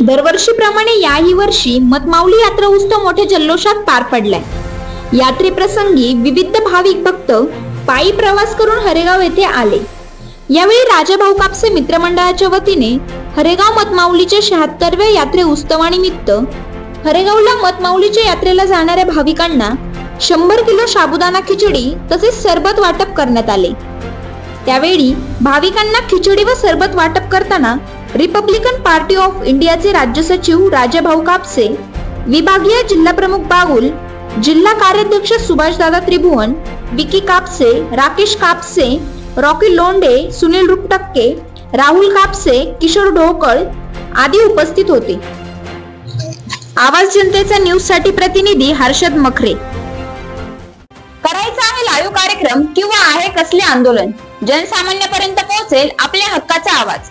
दरवर्षीप्रमाणे याही वर्षी मतमाऊली यात्रा उत्सव मोठ्या जल्लोषात पार पडलाय. यात्रेप्रसंगी विविध भाविक भक्त पायी प्रवास करून हरेगाव येथे आले. यावेळी राजा भाऊ कापसे मित्रमंडळाच्या वतीने हरेगाव मतमाऊलीच्या शहात्तरव्या यात्रे उत्सवानिमित्त हरेगावला मतमाऊलीच्या यात्रेला जाणाऱ्या भाविकांना शंभर किलो साबुदाना खिचडी तसेच सरबत वाटप करण्यात आले. त्यावेळी भाविकांना खिचडी व सरबत वाटप करताना रिपब्लिकन पार्टी ऑफ इंडियाचे राज्य सचिव राजाभाऊ कापसे विभागीय जिल्हा प्रमुख बागुल जिल्हा कार्याध्यक्ष सुभाषदादा त्रिभुवन विकी कापसे राकेश कापसे रॉकी लोंडे सुनील रुपटक्के राहुल कापसे किशोर ढोकळ आदी उपस्थित होते. आवाज जनतेचा न्यूजसाठी प्रतिनिधी हर्षद मखरे. करायचा आहे लाईव्ह कार्यक्रम किंवा आहे कसले आंदोलन? जनसामान्यापर्यंत पोहोचेल आपल्या हक्काचा आवाज.